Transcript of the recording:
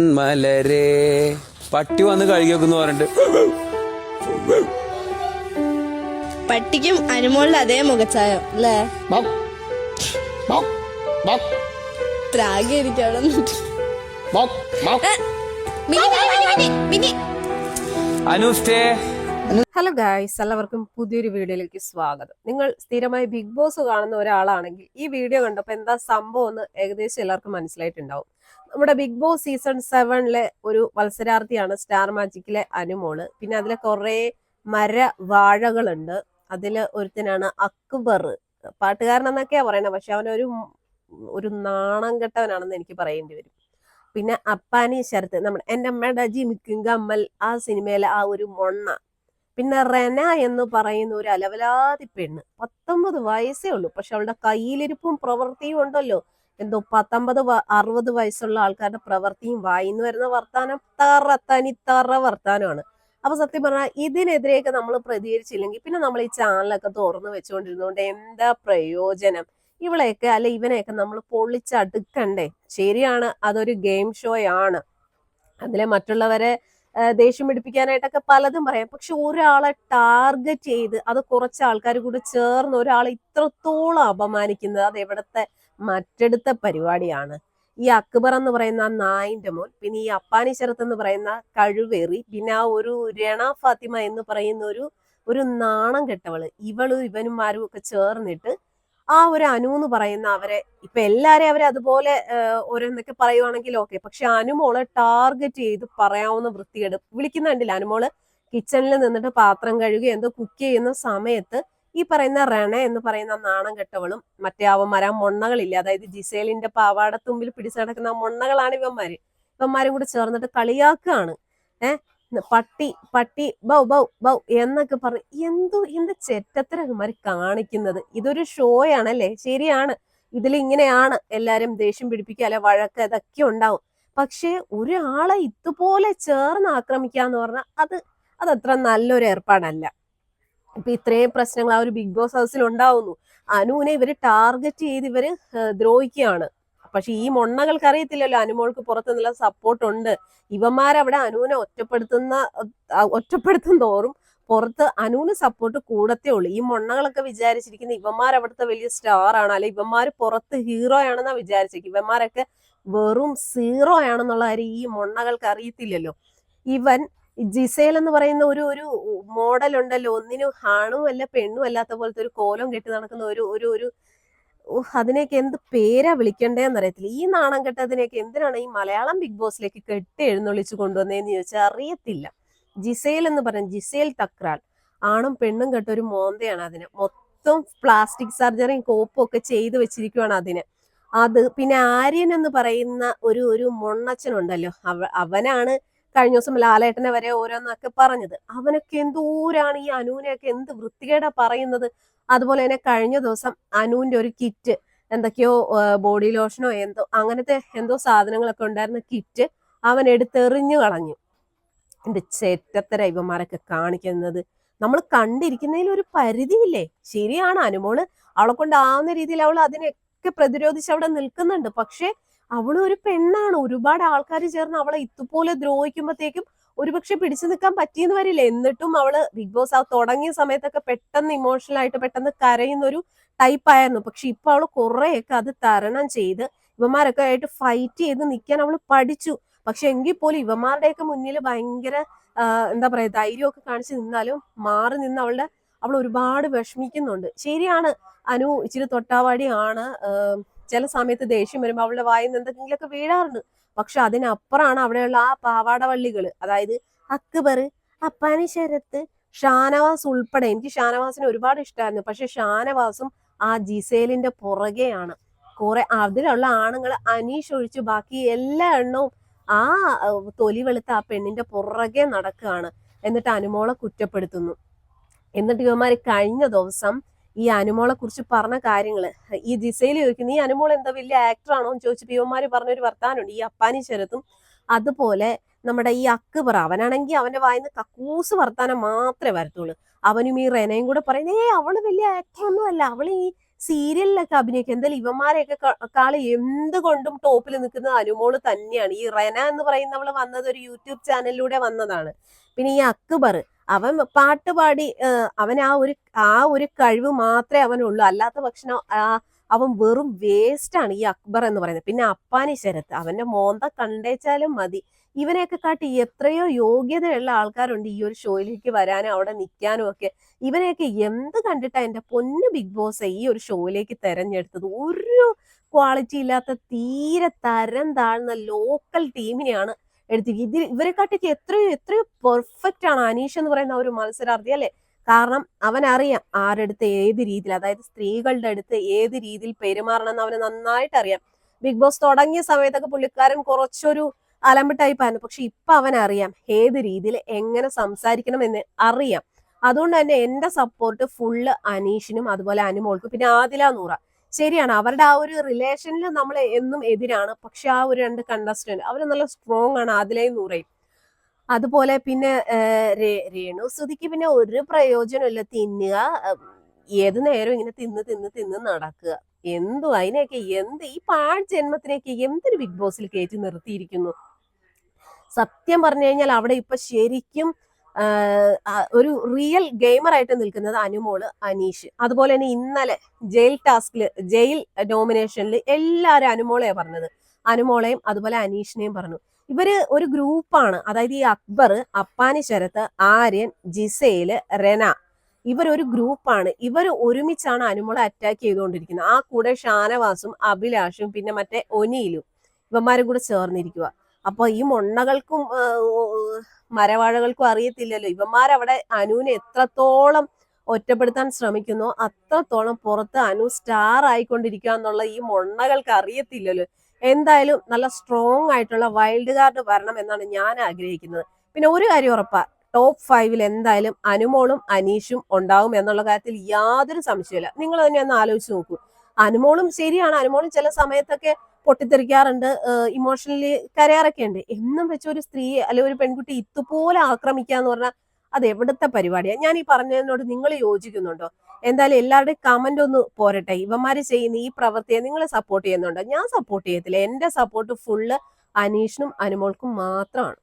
മലരെ. പട്ടി വന്ന് കഴുകിയൊക്കെന്ന് പറഞ്ഞിട്ട്. പട്ടിക്കും അനുമോളിന്റെ അതേ മുഖച്ചായ അല്ലേ? അവിടെ നിന്നിട്ട്. ഏ, മിനി, ഹലോ ഗായ്സ് എല്ലാവർക്കും പുതിയൊരു വീഡിയോയിലേക്ക് സ്വാഗതം. നിങ്ങൾ സ്ഥിരമായി ബിഗ് ബോസ് കാണുന്ന ഒരാളാണെങ്കിൽ ഈ വീഡിയോ കണ്ടപ്പോൾ എന്താ സംഭവം എന്ന് ഏകദേശം എല്ലാവർക്കും മനസ്സിലായിട്ടുണ്ടാവും. നമ്മുടെ ബിഗ് ബോസ് സീസൺ സെവനിലെ ഒരു മത്സരാർത്ഥിയാണ് സ്റ്റാർ മാജിക്കിലെ അനുമോൾ. പിന്നെ അതിലെ കുറേ മര വാഴകളുണ്ട്. അതിൽ ഒരുത്തനാണ് അക്ബർ. പാട്ടുകാരൻ എന്നൊക്കെയാ പറയണത് പക്ഷെ അവനൊരു ഒരു നാണം കെട്ടവനാണെന്ന് എനിക്ക് പറയേണ്ടി വരും. പിന്നെ അപ്പാനി ശരത്ത് നമ്മുടെ എന്റെ അമ്മയുടെ ജിമിക്കും കമ്മൽ ആ സിനിമയിലെ ആ ഒരു മൊണ്ണ. പിന്നെ റെന എന്ന് പറയുന്ന ഒരു അലവലാതി പെണ്ണ്. പത്തൊമ്പത് വയസ്സേ ഉള്ളൂ. പക്ഷെ അവളുടെ കയ്യിലിരിപ്പും പ്രവൃത്തിയും ഉണ്ടല്ലോ. എന്തോ പത്തൊമ്പത് അറുപത് വയസ്സുള്ള ആൾക്കാരുടെ പ്രവൃത്തിയും വായിന്ന് വരുന്ന വർത്താനം തറ തനി തറ വർത്താനമാണ്. അപ്പൊ സത്യം പറഞ്ഞാൽ ഇതിനെതിരെയൊക്കെ നമ്മൾ പ്രതികരിച്ചില്ലെങ്കിൽ പിന്നെ നമ്മൾ ഈ ചാനലൊക്കെ തുറന്നു വെച്ചുകൊണ്ടിരുന്നതുകൊണ്ട് എന്താ പ്രയോജനം? ഇവളെയൊക്കെ അല്ലെ ഇവനെയൊക്കെ നമ്മൾ പൊളിച്ചടുക്കണ്ടേ? ശരിയാണ് അതൊരു ഗെയിം ഷോയാണ്. അതിലെ മറ്റുള്ളവരെ ദേഷ്യം പിടിപ്പിക്കാനായിട്ടൊക്കെ പലതും പറയാം. പക്ഷെ ഒരാളെ ടാർഗറ്റ് ചെയ്ത് അത് കുറച്ച് ആൾക്കാർ കൂടി ചേർന്ന് ഒരാളെ ഇത്രത്തോളം അപമാനിക്കുന്നത് അത് എവിടത്തെ മറ്റെടുത്ത പരിപാടിയാണ്. ഈ അക്ബർ എന്ന് പറയുന്ന നായിന്റെ മോൻ പിന്നെ ഈ അപ്പാനി ശരത്ത് എന്ന് പറയുന്ന കഴിവേറി പിന്നെ ആ ഒരു രണ ഫാത്തിമ എന്ന് പറയുന്ന ഒരു ഒരു നാണം കെട്ടവൾ. ഇവളും ഇവനും ആരും ഒക്കെ ചേർന്നിട്ട് ആ ഒരു അനു എന്ന് പറയുന്ന അവരെ ഇപ്പൊ എല്ലാരെയും അവരെ അതുപോലെ ഓരോന്നൊക്കെ പറയുവാണെങ്കിൽ ഓക്കെ പക്ഷെ അനുമോളെ ടാർഗറ്റ് ചെയ്ത് പറയാവുന്ന വൃത്തികേട് വിളിക്കുന്ന കണ്ടില്ല അനുമോൾ കിച്ചണിൽ നിന്നിട്ട് പാത്രം കഴുകി എന്തോ കുക്ക് ചെയ്യുന്ന സമയത്ത് ഈ പറയുന്ന റണ എന്ന് പറയുന്ന നാണം കെട്ടവളും മറ്റേ അവന്മാർ ആ മൊണ്ണകളില്ല? അതായത് ജിസേലിന്റെ പാവാടത്തുമ്പിൽ പിടിച്ചു നടക്കുന്ന മൊണ്ണകളാണ് ഇവന്മാര്. ഇവന്മാരും കൂടെ ചേർന്നിട്ട് കളിയാക്കുകയാണ് ഏഹ് പട്ടി പട്ടി ബൗ ബൗ ബൗ എന്നൊക്കെ പറഞ്ഞ് എന്തോ എന്ത് ചെറ്റത്തരന്മാർ കാണിക്കുന്നത്. ഇതൊരു ഷോയാണല്ലേ? ശരിയാണ്. ഇതിൽ ഇങ്ങനെയാണ് എല്ലാരും ദേഷ്യം പിടിപ്പിക്കുക അല്ലെ വഴക്ക് ഇതൊക്കെ ഉണ്ടാവും. പക്ഷെ ഒരാളെ ഇതുപോലെ ചേർന്ന് ആക്രമിക്കുക എന്ന് പറഞ്ഞാൽ അത് അതത്ര നല്ലൊരു ഏർപ്പാടല്ല. ഇപ്പൊ ഇത്രയും പ്രശ്നങ്ങൾ ആ ഒരു ബിഗ് ബോസ് ഹൗസിൽ ഉണ്ടാവുന്നു. അനുവിനെ ഇവർ ടാർഗറ്റ് ചെയ്ത് ഇവർ ദ്രോഹിക്കുകയാണ്. പക്ഷെ ഈ മൊണ്ണകൾക്ക് അറിയത്തില്ലല്ലോ അനുമോൾക്ക് പുറത്ത് നല്ല സപ്പോർട്ട് ഉണ്ട് ഇവന്മാരവിടെ അനുവിനെ ഒറ്റപ്പെടുത്തുന്ന ഒറ്റപ്പെടുത്തും തോറും പുറത്ത് അനുവിന് സപ്പോർട്ട് കൂടത്തേ ഉള്ളൂ. ഈ മൊണ്ണകളൊക്കെ വിചാരിച്ചിരിക്കുന്ന ഇവന്മാർ അവിടുത്തെ വലിയ സ്റ്റാർ ആണ്. അല്ലെ ഇവന്മാർ പുറത്ത് ഹീറോ ആണെന്നാ വിചാരിച്ചിരിക്കും ഇവന്മാരൊക്കെ വെറും സീറോ ആണെന്നുള്ള കാര്യം ഈ മൊണ്ണകൾക്ക് അറിയത്തില്ലല്ലോ ഇവൻ ജിസേൽ എന്ന് പറയുന്ന ഒരു ഒരു മോഡൽ ഉണ്ടല്ലോ ഒന്നിനും ആണും അല്ല പെണ്ണും അല്ലാത്ത പോലത്തെ ഒരു കോലം കെട്ടി നടക്കുന്ന ഒരു ഒരു ഒരു അതിനെയൊക്കെ എന്ത് പേരാ വിളിക്കണ്ടേന്ന് അറിയത്തില്ല. ഈ നാണം കെട്ടതിനെയൊക്കെ എന്തിനാണ് ഈ മലയാളം ബിഗ് ബോസിലേക്ക് കെട്ടി എഴുന്നള്ളിച്ച് കൊണ്ടുവന്നതെന്ന് ചോദിച്ചാൽ അറിയത്തില്ല. ജിസേൽ എന്ന് പറയും ജിസേൽ തക്രാൾ. ആണും പെണ്ണും കെട്ട ഒരു മോന്തയാണ് അതിന്. മൊത്തം പ്ലാസ്റ്റിക് സർജറിയും കോപ്പും ഒക്കെ ചെയ്തു വെച്ചിരിക്കുവാണ് അതിന്. അത് പിന്നെ ആര്യൻ എന്ന് പറയുന്ന ഒരു ഒരു മൊണ്ണച്ചനുണ്ടല്ലോ. അവ അവനാണ് കഴിഞ്ഞ ദിവസം ലാലേട്ടനെ വരെ ഓരോന്നൊക്കെ പറഞ്ഞത്. അവനൊക്കെ എന്തോരാണ് ഈ അനുവിനെയൊക്കെ എന്ത് വൃത്തികേടാ പറയുന്നത്. അതുപോലെ തന്നെ കഴിഞ്ഞ ദിവസം അനുവിന്റെ ഒരു കിറ്റ് എന്തൊക്കെയോ ബോഡി ലോഷനോ എന്തോ അങ്ങനത്തെ എന്തോ സാധനങ്ങളൊക്കെ ഉണ്ടായിരുന്ന കിറ്റ് അവൻ എടുത്തെറിഞ്ഞു കളഞ്ഞു. എന്റെ ചെറ്റത്തര ഇവന്മാരൊക്കെ കാണിക്കുന്നത് നമ്മൾ കണ്ടിരിക്കുന്നതിൽ ഒരു പരിധിയില്ലേ? ശരിയാണ് അനുമോൾ അവളെ കൊണ്ടാവുന്ന രീതിയിൽ അവൾ അതിനെയൊക്കെ പ്രതിരോധിച്ച് അവിടെ നിൽക്കുന്നുണ്ട്. പക്ഷെ അവളും ഒരു പെണ്ണാണ്. ഒരുപാട് ആൾക്കാർ ചേർന്ന് അവളെ ഇതുപോലെ ദ്രോഹിക്കുമ്പോഴത്തേക്കും ഒരുപക്ഷെ പിടിച്ചു നിൽക്കാൻ പറ്റിയെന്ന് വരില്ല. എന്നിട്ടും അവൾ ബിഗ് ബോസ് ആ തുടങ്ങിയ സമയത്തൊക്കെ പെട്ടെന്ന് ഇമോഷണൽ ആയിട്ട് പെട്ടെന്ന് കരയുന്ന ഒരു ടൈപ്പ് ആയിരുന്നു. പക്ഷെ ഇപ്പൊ അവൾ കുറെയൊക്കെ അത് തരണം ചെയ്ത് ഇവന്മാരൊക്കെ ആയിട്ട് ഫൈറ്റ് ചെയ്ത് നിൽക്കാൻ അവൾ പഠിച്ചു. പക്ഷെ എങ്കിൽ പോലും ഇവന്മാരുടെയൊക്കെ മുന്നിൽ ഭയങ്കര എന്താ പറയാ ധൈര്യമൊക്കെ കാണിച്ചു നിന്നാലും മാറി നിന്ന് അവളുടെ അവൾ ഒരുപാട് വിഷമിക്കുന്നുണ്ട്. ശരിയാണ്. അനു ഇച്ചിരി തൊട്ടാവാടിയാണ്. ചില സമയത്ത് ദേഷ്യം വരുമ്പോൾ അവളുടെ വായിൽ നിന്ന് എന്തെങ്കിലുമൊക്കെ വീഴാറുണ്ട്. പക്ഷെ അതിനപ്പുറമാണ് അവിടെയുള്ള ആ പാവാടവള്ളികൾ അതായത് അക്ബർ അപ്പാനി ശരത്ത് ഷാനവാസ് ഉൾപ്പെടെ. എനിക്ക് ഷാനവാസിനെ ഒരുപാട് ഇഷ്ടമായിരുന്നു പക്ഷെ ഷാനവാസും ആ ജിസേലിന്റെ പുറകെയാണ്. കുറെ അതിലുള്ള ആണുങ്ങൾ അനീഷ് ഒഴിച്ച് ബാക്കി എല്ലാ എണ്ണവും ആ തൊലി വെളുത്ത ആ പെണ്ണിന്റെ പുറകെ നടക്കുകയാണ്. എന്നിട്ട് അനുമോളെ കുറ്റപ്പെടുത്തുന്നു. എന്നിട്ട് ഇവന്മാര് കഴിഞ്ഞ ദിവസം ഈ അനുമോളെ കുറിച്ച് പറഞ്ഞ കാര്യങ്ങൾ. ഈ ദിശയിൽ ചോദിക്കുന്നു ഈ അനുമോൾ എന്താ വലിയ ആക്ടറാണോ എന്ന് ചോദിച്ചപ്പോ ഇവന്മാര് പറഞ്ഞൊരു വർത്താനുണ്ട് ഈ അപ്പാനി ശരത്തും അതുപോലെ നമ്മുടെ ഈ അക്ബർ അവനാണെങ്കിൽ അവന്റെ വായിന്ന് കക്കൂസ് വർത്താനം മാത്രമേ വരത്തുള്ളൂ. അവനും ഈ റെനയും കൂടെ പറയുന്നത് ഏ അവൾ വലിയ ആക്ടർ ഒന്നും അല്ല. അവൾ ഈ സീരിയലിലൊക്കെ അഭിനയിക്കുക എന്തായാലും ഇവന്മാരെയൊക്കെ കാളി എന്തുകൊണ്ടും ടോപ്പിൽ നിൽക്കുന്ന അനുമോൾ തന്നെയാണ്. ഈ റെന എന്ന് പറയുന്നവൾ വന്നത് ഒരു യൂട്യൂബ് ചാനലിലൂടെ വന്നതാണ്. പിന്നെ ഈ അക്ബർ അവൻ പാട്ട് പാടി അവൻ ആ ഒരു ആ ഒരു കഴിവ് മാത്രമേ അവനുള്ളൂ. അല്ലാത്ത പക്ഷം ആ- അവൻ വെറും വേസ്റ്റ് ആണ് ഈ അക്ബർ എന്ന് പറയുന്നത്. പിന്നെ അപ്പാനി ശരത്ത് അവന്റെ മോന്ത കണ്ടേച്ചാലും മതി. ഇവനെയൊക്കെ കാട്ടി എത്രയോ യോഗ്യതയുള്ള ആൾക്കാരുണ്ട് ഈ ഒരു ഷോയിലേക്ക് വരാനും അവിടെ നിൽക്കാനും ഒക്കെ. ഇവനെയൊക്കെ എന്ത് കണ്ടിട്ടാ എന്റെ പൊന്ന് ബിഗ് ബോസ് ഈ ഒരു ഷോയിലേക്ക് തെരഞ്ഞെടുത്തത്? ഒരു ക്വാളിറ്റി ഇല്ലാത്ത തീരെ തരം താഴ്ന്ന ലോക്കൽ ടീമിനെയാണ് എടുത്തിരിക്കുന്നത്. ഇതിൽ ഇവരെ കാട്ടിക്ക് എത്രയോ എത്രയോ പെർഫെക്റ്റ് ആണ് അനീഷ് എന്ന് പറയുന്ന ഒരു മത്സരാർത്ഥി അല്ലെ? കാരണം അവൻ അറിയാം ആരടുത്ത് ഏത് രീതിയിൽ അതായത് സ്ത്രീകളുടെ അടുത്ത് ഏത് രീതിയിൽ പെരുമാറണം എന്ന് അവന് നന്നായിട്ട് അറിയാം. ബിഗ് ബോസ് തുടങ്ങിയ സമയത്തൊക്കെ പുള്ളിക്കാരൻ കുറച്ചൊരു അലമ്പ് ടൈപ്പായിരുന്നു പക്ഷെ ഇപ്പൊ അവൻ അറിയാം ഏത് രീതിയിൽ എങ്ങനെ സംസാരിക്കണം എന്ന് അറിയാം. അതുകൊണ്ട് തന്നെ എന്റെ സപ്പോർട്ട് ഫുള്ള് അനീഷിനും അതുപോലെ അനുമോൾക്കും പിന്നെ ആദില നൂറ. ശരിയാണ് അവരുടെ ആ ഒരു റിലേഷനിൽ നമ്മൾ എന്നും എതിരാണ്. പക്ഷെ ആ ഒരു രണ്ട് കണ്ടസ്റ്റന്റ് അവർ നല്ല സ്ട്രോങ് ആണ് ആദിലയും നൂറയും. അതുപോലെ പിന്നെ രേണു സുധിക്ക് പിന്നെ ഒരു പ്രയോജനമില്ല തിന്നുക ഏത് നേരം ഇങ്ങനെ തിന്ന് തിന്ന് തിന്ന് നടക്കുക. എന്തോ അതിനെയൊക്കെ എന്ത് ഈ പാഴ് ജന്മത്തിനെയൊക്കെ എന്തൊരു ബിഗ് ബോസിൽ കയറ്റി നിർത്തിയിരിക്കുന്നു. സത്യം പറഞ്ഞു കഴിഞ്ഞാൽ അവിടെ ഇപ്പൊ ശരിക്കും ഒരു റിയൽ ഗെയിമറായിട്ട് നിൽക്കുന്നത് അനുമോൾ അനീഷ്. അതുപോലെ തന്നെ ഇന്നലെ ജയിൽ ടാസ്കിൽ ജയിൽ നോമിനേഷനിൽ എല്ലാവരും അനുമോളെയാണ് പറഞ്ഞത്. അനുമോളെയും അതുപോലെ അനീഷിനെയും പറഞ്ഞു. ഇവർ ഒരു ഗ്രൂപ്പാണ്. അതായത് ഈ അക്ബർ അപ്പാനി ശരത്ത് ആര്യൻ ജിസേൽ റെന ഇവരൊരു ഗ്രൂപ്പാണ്. ഇവർ ഒരുമിച്ചാണ് അനുമോളെ അറ്റാക്ക് ചെയ്തുകൊണ്ടിരിക്കുന്നത്. ആ കൂടെ ഷാനവാസും അഭിലാഷും പിന്നെ മറ്റേ ഒനിയിലും ഇവന്മാരും കൂടെ ചേർന്നിരിക്കുക അപ്പൊ ഈ മൊണ്ണകൾക്കും മരവാഴകൾക്കും അറിയത്തില്ലല്ലോ. ഇവന്മാരവിടെ അനുവിനെ എത്രത്തോളം ഒറ്റപ്പെടുത്താൻ ശ്രമിക്കുന്നു അത്രത്തോളം പുറത്ത് അനു സ്റ്റാർ ആയിക്കൊണ്ടിരിക്കുക എന്നുള്ള ഈ മൊണ്ണകൾക്ക് അറിയത്തില്ലല്ലോ. എന്തായാലും നല്ല സ്ട്രോങ് ആയിട്ടുള്ള വൈൽഡ് കാർഡ് വരണം എന്നാണ് ഞാൻ ആഗ്രഹിക്കുന്നത്. പിന്നെ ഒരു കാര്യം ഉറപ്പാ ടോപ്പ് ഫൈവിൽ എന്തായാലും അനുമോളും അനീഷും ഉണ്ടാവും എന്നുള്ള കാര്യത്തിൽ യാതൊരു സംശയമില്ല നിങ്ങൾ തന്നെ ഒന്ന് ആലോചിച്ച് നോക്കൂ. അനുമോളും ശരിയാണ് അനുമോളും ചില സമയത്തൊക്കെ പൊട്ടിത്തെറിക്കാറുണ്ട് ഇമോഷണലി കരയാറൊക്കെ ഉണ്ട് എന്നും വെച്ച ഒരു സ്ത്രീയെ അല്ലെ ഒരു പെൺകുട്ടി ഇതുപോലെ ആക്രമിക്കുക എന്ന് പറഞ്ഞാൽ അത് എവിടുത്തെ പരിപാടിയാണ് ഞാൻ ഈ പറഞ്ഞതിനോട് നിങ്ങൾ യോജിക്കുന്നുണ്ടോ? എന്തായാലും എല്ലാവരുടെയും കമന്റ് ഒന്ന് പോരട്ടെ. ഇവന്മാര് ചെയ്യുന്ന ഈ പ്രവൃത്തിയെ നിങ്ങൾ സപ്പോർട്ട് ചെയ്യുന്നുണ്ടോ? ഞാൻ സപ്പോർട്ട് ചെയ്യത്തില്ല. എന്റെ സപ്പോർട്ട് ഫുള്ള് അനീഷിനും അനുമോൾക്കും മാത്രമാണ്.